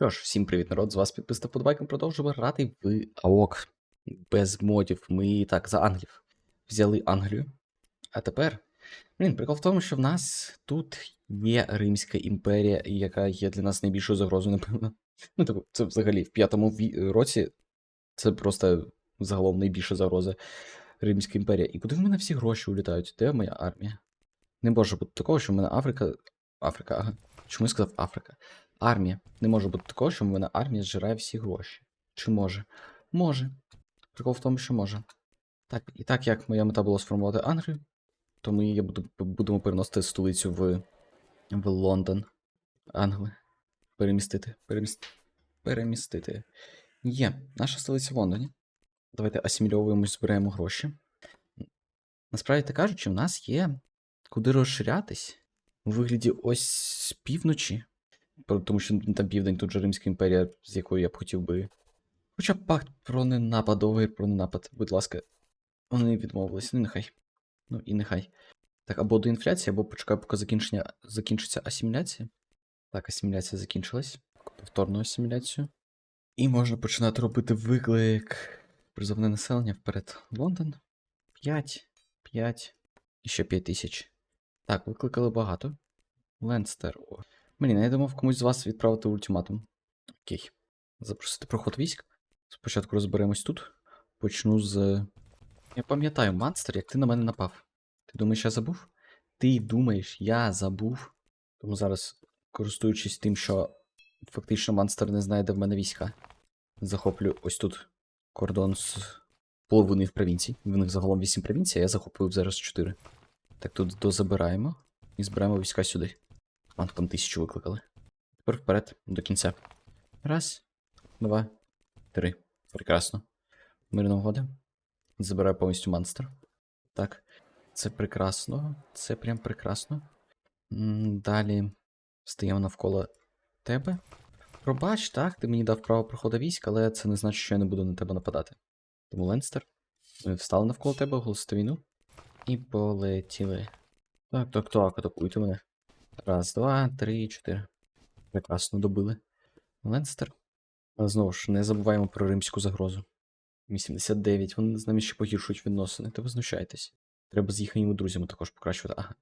Що ж, всім привіт, народ! З вас підписата подбайком продовжуємо грати в АОК. Без модів. Ми так за Англів. Взяли Англію. А тепер. Блін, прикол в тому, що в нас тут є Римська імперія, яка є для нас найбільшою загрозою, напевно. Ну, тобто, це взагалі в п'ятому році це просто загалом найбільша загроза Римська імперія. І куди в мене всі гроші улітають? Де моя армія? Не може бути такого, що в мене Африка. Африка, ага. Чому я сказав Африка? Армія. Не може бути такого, що мене армія зжирає всі гроші. Чи може? Може. Прикол в тому, що може. Так, і так як моя мета була сформувати Англію, то ми я буду, будемо переносити столицю в, в Лондон. Англи. Перемістити. Перемістити. Перемістити. Є. Наша столиця в Лондоні. Давайте асимільовуємось, збираємо гроші. Насправді так кажучи, в нас є куди розширятись у вигляді ось півночі. Тому що там південь, тут же Римська імперія, з якою я б хотів би. Хоча б пакт про ненапад, договір про ненапад, будь ласка. Вони відмовились, ну нехай. Ну і нехай. Так, або до інфляції, або почекаю, поки закінчення, закінчиться асиміляція. Так, асиміляція закінчилась. Повторну асиміляцію. І можна починати робити виклик. Призовне населення вперед. Лондон. 5, 5 і ще 5 тисяч. Так, викликали багато. Ленстер. Блін, я думав комусь з вас відправити ультиматум. Окей. Запросити проход військ. Спочатку розберемось тут. Почну з. Я пам'ятаю, Манстер, як ти на мене напав. Ти думаєш, я забув? Ти думаєш, я забув. Тому зараз, користуючись тим, що фактично Манстер не знає, де в мене війська. Захоплю ось тут кордон з половиною провінцій. В них загалом 8 провінцій, а я захоплюю зараз 4. Так, тут дозабираємо і збираємо війська сюди. А, там тисячу викликали. Тепер вперед, до кінця. Раз, два, три. Прекрасно. Мирна угода. Забираю повністю монстр. Так. Це прекрасно. Це прям прекрасно. Далі стаємо навколо тебе. Пробач, так, ти мені дав право проходу військ, але це не значить, що я не буду на тебе нападати. Тому Ленстер. Ми встали навколо тебе, оголосити війну. І полетіли. Так, так, так, атакуйте мене. Раз, два, три, чотири. Прекрасно добили. Ленстер. Але знову ж, не забуваємо про римську загрозу. 89. Вони з нами ще погіршують відносини. Та ви знущаєтесь. Треба з їхніми друзями також покращувати. Ага.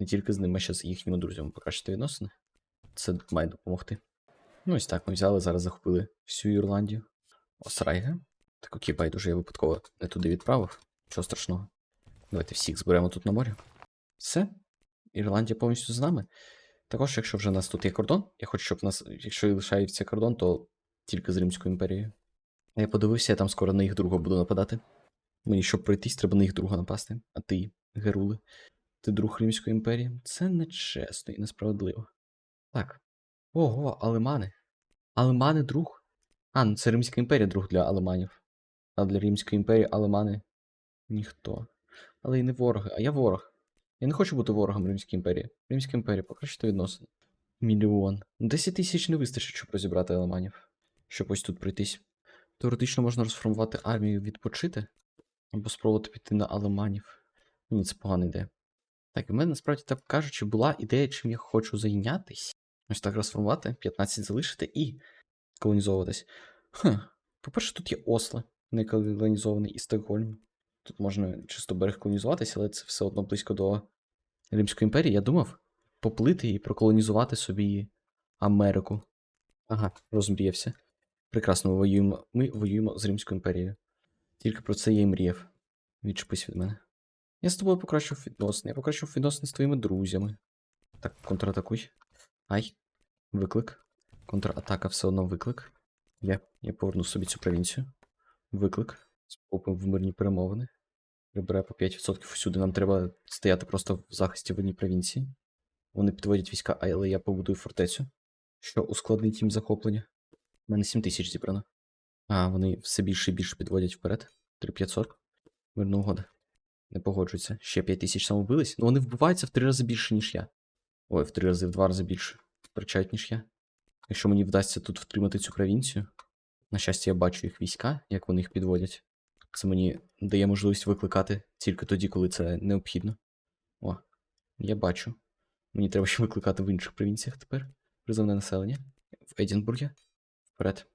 Не тільки з ними, а ще з їхніми друзями покращити відносини. Це має допомогти. Ну ось так, ми взяли, зараз захопили всю Ірландію. Осрайга. Так окей, байдуже, я випадково не туди відправив. Чого страшного. Давайте всіх зберемо тут на морі. Все. Ірландія повністю з нами. Також, якщо вже в нас тут є кордон, я хочу, щоб нас, якщо лишається кордон, то тільки з Римською імперією. Я подивився, я там скоро на їх друга буду нападати. Мені, щоб пройтись, треба на їх друга напасти. А ти, Герули, ти друг Римської імперії? Це нечесно і несправедливо. Так. Ого, алемани. Алемани друг? А, ну це Римська імперія друг для алеманів. А для Римської імперії алемани ніхто. Але й не вороги, а я ворог. Я не хочу бути ворогом Римської імперії. Римська імперія, покращити відносини. Мільйон. 10 тисяч не вистачить, щоб розібрати алеманів. Щоб ось тут пройтись. Теоретично можна розформувати армію відпочити. Або спробувати піти на алеманів. Ні, це погана ідея. Так, і в мене насправді так кажучи, була ідея, чим я хочу зайнятись. Ось так розформувати, 15 залишити і колонізовуватись. Хм. По-перше, тут є Осло, не колонізований і Стокгольм. Тут можна чисто берег колонізуватися, але це все одно близько до Римської імперії. Я думав поплити і проколонізувати собі Америку. Ага, розмріявся. Прекрасно, ми воюємо. Ми воюємо з Римською імперією. Тільки про це я і мріяв. Відчепись від мене. Я з тобою покращив відносини. Я покращив відносини з твоїми друзями. Так, контратакуй. Ай. Виклик. Контратака все одно виклик. Я, я поверну собі цю провінцію. Виклик. Спопимо в мирні перемовини. Прибирає по 5% всюди. Нам треба стояти просто в захисті в одній провінції. Вони підводять війська, але я побудую фортецю, що ускладнить їм захоплення. У мене 7 тисяч зібрано. А, вони все більше і більше підводять вперед. 3500. Мирна угода. Не погоджуються. Ще 5 тисяч самовбились. Ну вони вбиваються в 3 рази більше, ніж я. Ой, в 3 рази, в 2 рази більше. Втрачають, ніж я. Якщо мені вдасться тут втримати цю провінцію. На щастя, я бачу їх війська, як вони їх підводять. Це мені дає можливість викликати тільки тоді, коли це необхідно. О, я бачу. Мені треба ще викликати в інших провінціях тепер. Призовне населення. В Едінбургі. Вперед.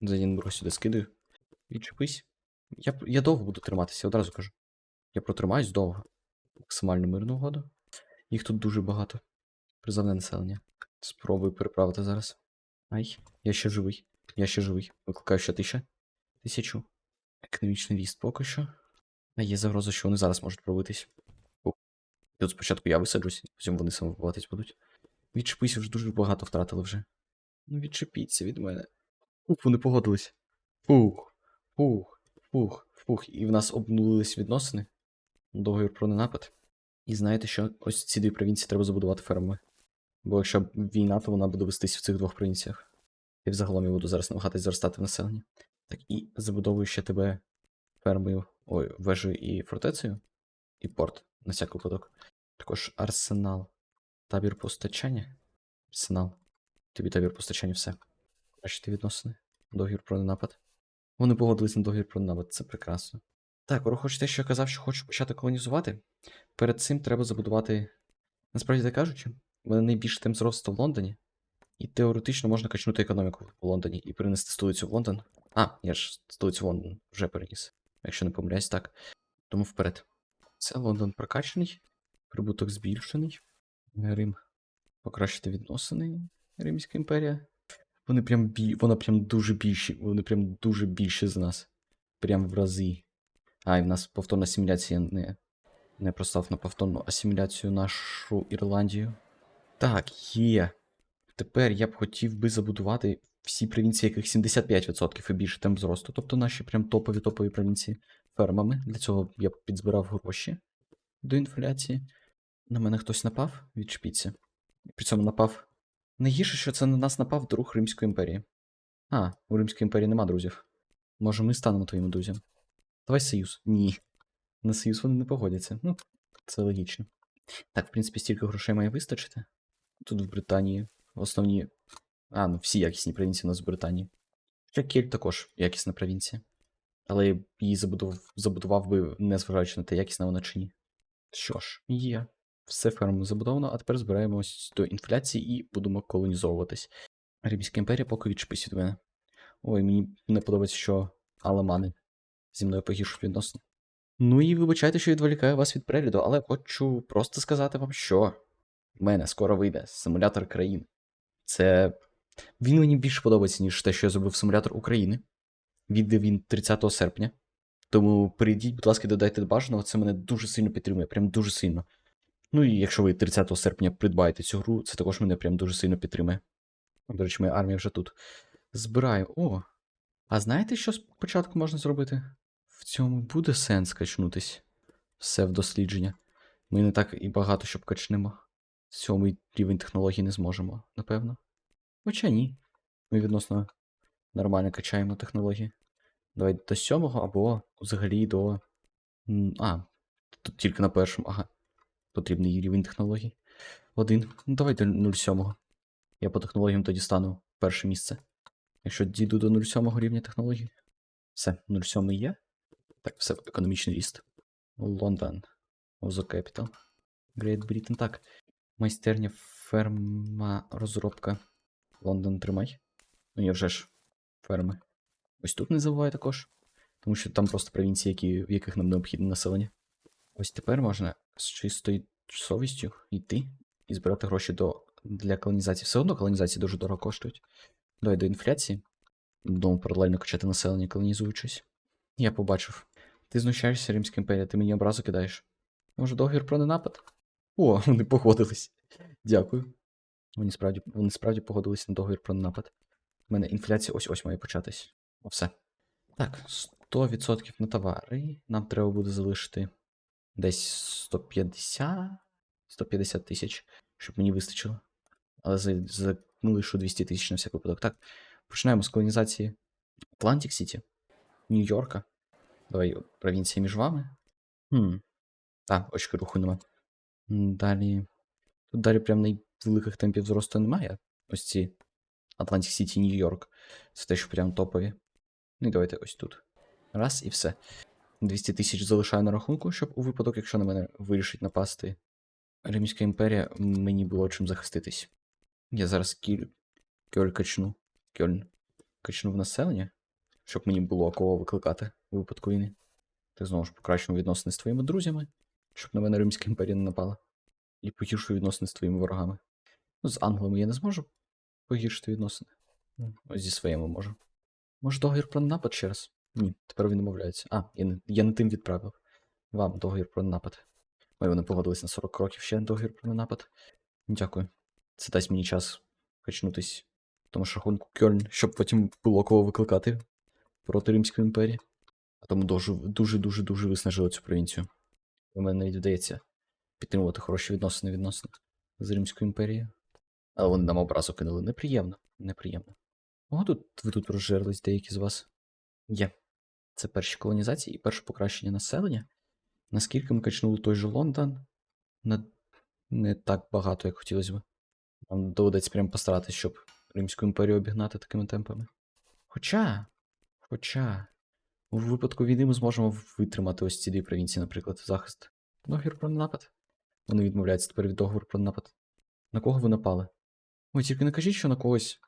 Зайдінбург сюди скидаю. Відчепись. Я, я довго буду триматися, одразу кажу. Я протримаюсь довго. Максимально мирну угоду. Їх тут дуже багато. Призовне населення. Спробую переправити зараз. Ай, я ще живий. Я ще живий. Викликаю ще тисяча. Тисячу. Економічний ріст поки що. А є загроза, що вони зараз можуть пробитись. Тут спочатку я висаджусь, потім вони самовбиватись будуть. Відчепись, вже дуже багато втратили вже. Ну відчепіться від мене. Ух, вони погодились. Фух, фух, фух, фух. І в нас обнулились відносини. Договір про ненапад. І знаєте що? Ось ці дві провінції треба забудувати фермами. Бо якщо війна, то вона буде вестись в цих двох провінціях. І взагалом я буду зараз намагатись зростати в населення. Так, і забудовую ще тебе фермою, ой, вежею і фортецею. І порт, на всяк випадок. Також арсенал. Табір постачання. Арсенал. Тобі табір постачання, все. Бачите відносини. Договір про ненапад. Вони погодились на договір про ненапад, це прекрасно. Так, ворог те, що я казав, що хочу почати колонізувати. Перед цим треба забудувати. Насправді так кажучи, в мене найбільший темп зросту в Лондоні. І теоретично можна качнути економіку в Лондоні і перенести столицю в Лондон. А, я ж Лондон вже переніс. Якщо не помиляюсь, так. Тому вперед. Це Лондон прокачаний, прибуток збільшений. Рим. Покращити відносини. Римська імперія. Вони прям бі... Вона прям дуже більші. Вони прям дуже більші з нас. Прям в рази. А, і в нас повторна асиміляція не, не простав на повторну асиміляцію нашу Ірландію. Так, є. Тепер я б хотів би забудувати всі провінції, яких 75% і більше темп зросту. Тобто наші прям топові топові провінції фермами. Для цього я підзбирав гроші до інфляції. На мене хтось напав, відчепіться. При цьому напав. Найгірше, що це на нас напав друг Римської імперії. А, у Римської імперії нема друзів. Може, ми станемо твоїми друзями. Давай союз. Ні. На союз вони не погодяться. Ну, це логічно. Так, в принципі, стільки грошей має вистачити. Тут в Британії основні. А, ну всі якісні провінції у нас в Британії. Ще Кельт також якісна провінція. Але її забудував, забудував би, незважаючи на те, якісна вона чи ні. Що ж, є. Все ферму забудовано, а тепер збираємось до інфляції і будемо колонізовуватись. Римська імперія поки відчепись від мене. Ой, мені не подобається, що аламани зі мною погіршують відносини. Ну і вибачайте, що відволікаю вас від перегляду, але хочу просто сказати вам, що в мене скоро вийде симулятор країн. Це. Він мені більше подобається, ніж те, що я зробив симулятор України. Відде він 30 серпня. Тому перейдіть, будь ласка, додайте до бажаного, це мене дуже сильно підтримує, прям дуже сильно. Ну і якщо ви 30 серпня придбаєте цю гру, це також мене прям дуже сильно підтримує. До речі, моя армія вже тут. Збираю. О. А знаєте, що спочатку можна зробити? В цьому буде сенс качнутись. Все в дослідження. Ми не так і багато щоб качнемо. Сьомий рівень технологій не зможемо, напевно. Хоча ні. Ми відносно нормально качаємо технології. Давай до сьомого або взагалі до. А, тут тільки на першому. Ага. Потрібний рівень технологій. Один. Ну давай до 0,7. Я по технологіям тоді стану перше місце. Якщо дійду до 0,7 рівня технологій. Все, 0,7 є. Так, все, економічний ріст. Лондон. Озо Capital. Great Britain. Так. Майстерня, ферма, розробка. Лондон тримай. Ну, я вже ж ферми. Ось тут не забувай також. Тому що там просто провінції, які, в яких нам необхідне населення. Ось тепер можна з чистою совістю йти і збирати гроші до, для колонізації. Все одно колонізації дуже дорого коштують. Давай до інфляції. Будемо паралельно качати населення, колонізуючись. Я побачив. Ти знущаєшся, Римська імперія, ти мені образу кидаєш. Може, договір про ненапад? О, вони погодились. Дякую. Вони справді, вони справді погодились на договір про ненапад. У мене інфляція ось-ось має початись. О, все. Так, 100% на товари. Нам треба буде залишити десь 150 150 тисяч, щоб мені вистачило. Але за, за лишу 200 тисяч на всяк випадок. Так, починаємо з колонізації Атлантик Сіті, Нью-Йорка. Давай провінція між вами. Хм. А, очки руху нема. Далі. Тут далі прям найвеликих темпів зросту немає. Ось ці Атлантик Сіті, Нью-Йорк. Це те, що прям топові. Ну і давайте ось тут. Раз і все. 200 тисяч залишаю на рахунку, щоб у випадок, якщо на мене вирішить напасти Римська імперія, мені було чим захиститись. Я зараз кіль... Кьоль качну. Кьольн. качнув населення, щоб мені було кого викликати у випадку війни. Так знову ж покращимо відносини з твоїми друзями, щоб на мене Римська імперія не напала. І погіршую відносини з твоїми ворогами. З англами я не зможу погіршити відносини. Ось зі своїми можу. Може, договір про напад ще раз? Ні, тепер він домовляється. А, я не, я не тим відправив. Вам договір про напад. Ой, вони погодились на 40 років ще договір про напад. Дякую. Це дасть мені час качнутись в тому ж рахунку Кьольн, щоб потім було кого викликати проти Римської імперії. А тому дуже дуже виснажили цю провінцію. У мене навіть вдається підтримувати хороші відносини відносно з Римською імперією. Але вони нам образу кинули. Неприємно. Неприємно. О, тут ви тут розжерлись деякі з вас. Є. Це перші колонізації і перше покращення населення. Наскільки ми качнули той же Лондон? Не, не так багато, як хотілося б. Нам доведеться прям постаратись, щоб Римську імперію обігнати такими темпами. Хоча. Хоча. У випадку війни ми зможемо витримати ось ці дві провінції, наприклад, захист. Договір про напад. Вони відмовляються тепер від договору про напад. На кого ви напали? Ой, тільки не кажіть, що на когось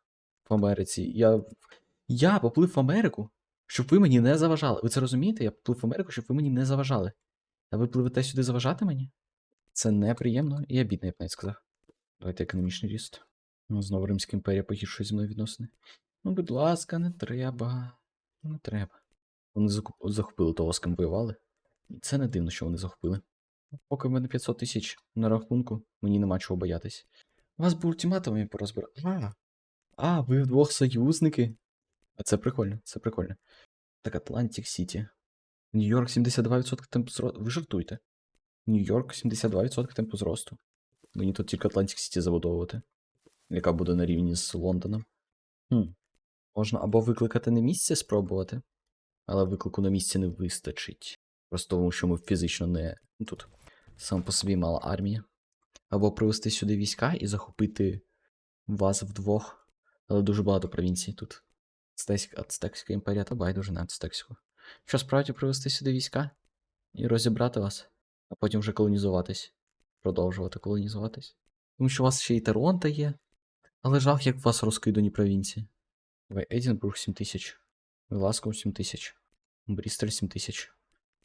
в Америці. Я. Я поплив в Америку, щоб ви мені не заважали. Ви це розумієте? Я поплив в Америку, щоб ви мені не заважали. А ви пливете сюди заважати мені? Це неприємно і обідно, я б навіть сказав. Давайте економічний ріст. Ну, знову Римська імперія погіршує зі мною відносини. Ну, будь ласка, не треба. Не треба. Вони захопили того, з ким воювали. І це не дивно, що вони захопили. Поки в мене 500 тисяч на рахунку, мені нема чого боятись. У вас був ультиматум я порозбирав. А, а, ви вдвох союзники. А це прикольно, це прикольно. Так, Атлантик Сіті. Нью-Йорк 72% темпу зросту. Ви жартуєте. Нью-Йорк 72% темпу зросту. Мені тут тільки Атлантик Сіті забудовувати. Яка буде на рівні з Лондоном. Хм. Можна або викликати на місце спробувати, але виклику на місці не вистачить. Просто тому, що ми фізично не ну, тут сам по собі мала армія. Або привезти сюди війська і захопити вас вдвох. Але дуже багато провінцій тут. Ацтекська, імперія та байдуже на Ацтекську. Що справді привезти сюди війська і розібрати вас, а потім вже колонізуватись. Продовжувати колонізуватись. Тому що у вас ще й Торонто є. Але жах, як у вас розкидані провінції. Давай, Едінбург 7 тисяч. Глазго 7 тисяч. Брістоль 7 тисяч.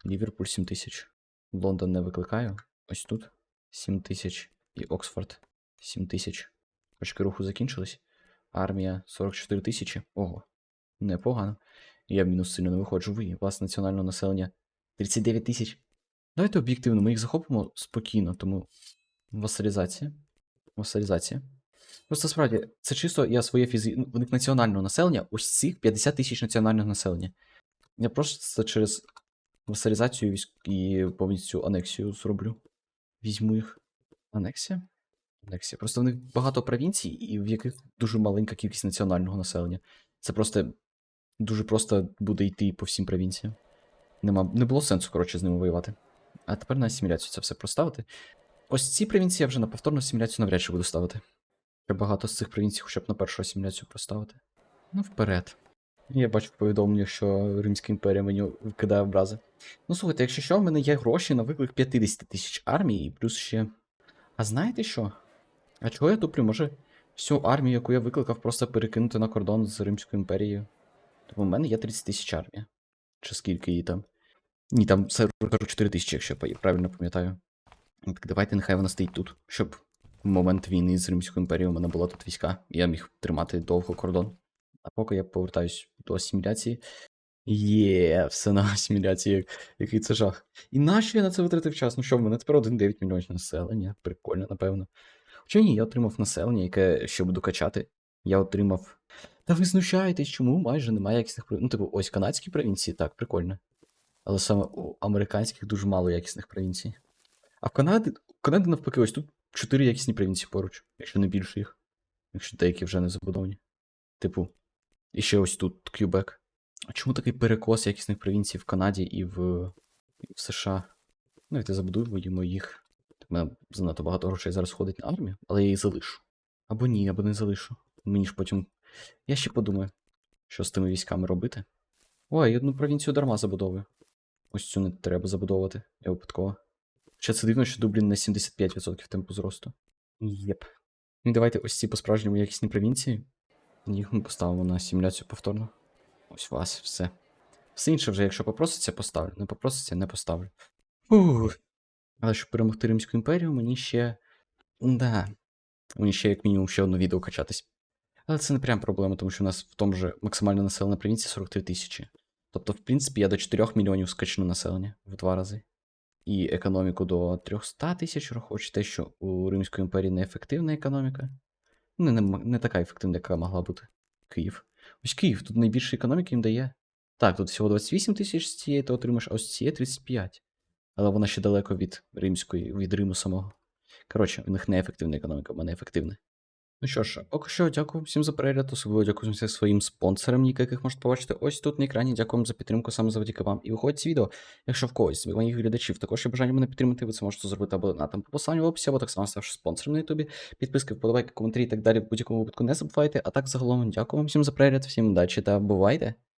Ліверпуль 7 тисяч. Лондон не викликаю. Ось тут 7 тисяч. І Оксфорд 7 тисяч. Точки руху закінчились. Армія 44 тисячі. Ого. Непогано. Я в мінус сильно не виходжу. Ви, вас національного населення 39 тисяч. Давайте об'єктивно, ми їх захопимо спокійно, тому васалізація. Васалізація. Просто справді, це чисто я своє фізі... ну, в них національного населення, ось цих 50 тисяч національного населення. Я просто це через васалізацію і повністю анексію зроблю. Візьму їх. Анексія? Анексія. Просто в них багато провінцій, і в яких дуже маленька кількість національного населення. Це просто дуже просто буде йти по всім провінціям. Нема... Не було сенсу, коротше, з ними воювати. А тепер на асиміляцію це все проставити. Ось ці провінції я вже на повторну асиміляцію навряд чи буду ставити. Треба багато з цих провінцій хоча б на першу асиміляцію проставити. Ну, вперед. Я бачу повідомлення, що Римська імперія мені кидає образи. Ну, слухайте, якщо що, в мене є гроші на виклик 50 тисяч армії, і плюс ще. А знаєте що? А чого я туплю? Може, всю армію, яку я викликав, просто перекинути на кордон з Римською імперією? Тобто в мене є 30 тисяч армія. Чи скільки її там? Ні, там все кажу 4 тисячі, якщо я правильно пам'ятаю. Ну, Так давайте нехай вона стоїть тут, щоб в момент війни з Римською імперією у мене була тут війська, і я міг тримати довго кордон. А поки я повертаюсь до асиміляції. Є, все на асиміляції, який це жах. І нащо я на це витратив час? Ну що, в мене тепер 1,9 мільйонів населення. Прикольно, напевно. Хоча ні, я отримав населення, яке ще буду качати. Я отримав. Та ви знущаєтесь, чому майже немає якісних провінцій. Ну, типу, ось канадські провінції, так, прикольно. Але саме у американських дуже мало якісних провінцій. А в Канаді, в Канаді навпаки, ось тут чотири якісні провінції поруч, якщо не більше їх. Якщо деякі вже не забудовані. Типу, і ще ось тут К'юбек. А чому такий перекос якісних провінцій в Канаді і в, і в США? Ну, Давайте забудуємо їх. Так, мене занадто багато грошей зараз ходить на армію, але я її залишу. Або ні, або не залишу. Мені ж потім. Я ще подумаю, що з тими військами робити. Ой, одну провінцію дарма забудовую. Ось цю не треба забудовувати, я випадково. Ще це дивно, що Дублін на 75% темпу зросту. Єп. Ну і давайте ось ці по-справжньому якісні провінції. Їх ми поставимо на симуляцію повторно. Ось вас, все. Все інше вже, якщо попроситься, поставлю. Не попроситься, не поставлю. Ух. Але щоб перемогти Римську імперію, мені ще. Да. Мені ще як мінімум ще одне відео качатись. Але це не прям проблема, тому що у нас в тому же максимально населена провінція 43 тисячі. Тобто, в принципі, я до 4 мільйонів скачну населення в два рази. І економіку до 300 тисяч, враховуючи те, що у Римської імперії неефективна економіка. Не, не, не така ефективна, яка могла бути. Київ. Ось Київ, тут найбільше економіки їм дає. Так, тут всього 28 тисяч з цієї ти отримаєш, а ось цієї 35. Але вона ще далеко від римської, від Риму самого. Коротше, у них неефективна економіка, в мене ефективна. Ну що ж, поки що дякую всім за перегляд, особливо дякую своїм спонсорам, яких можете побачити ось тут на екрані. Дякую вам за підтримку саме завдяки вам. І виходить з відео, якщо в когось з моїх глядачів також є бажання мене підтримати, ви це можете зробити або донатом по посиланню в описі, або так само ставши спонсором на ютубі. Підписки, вподобайки, коментарі і так далі в будь-якому випадку не забувайте. А так загалом дякую вам всім за перегляд, всім удачі та бувайте!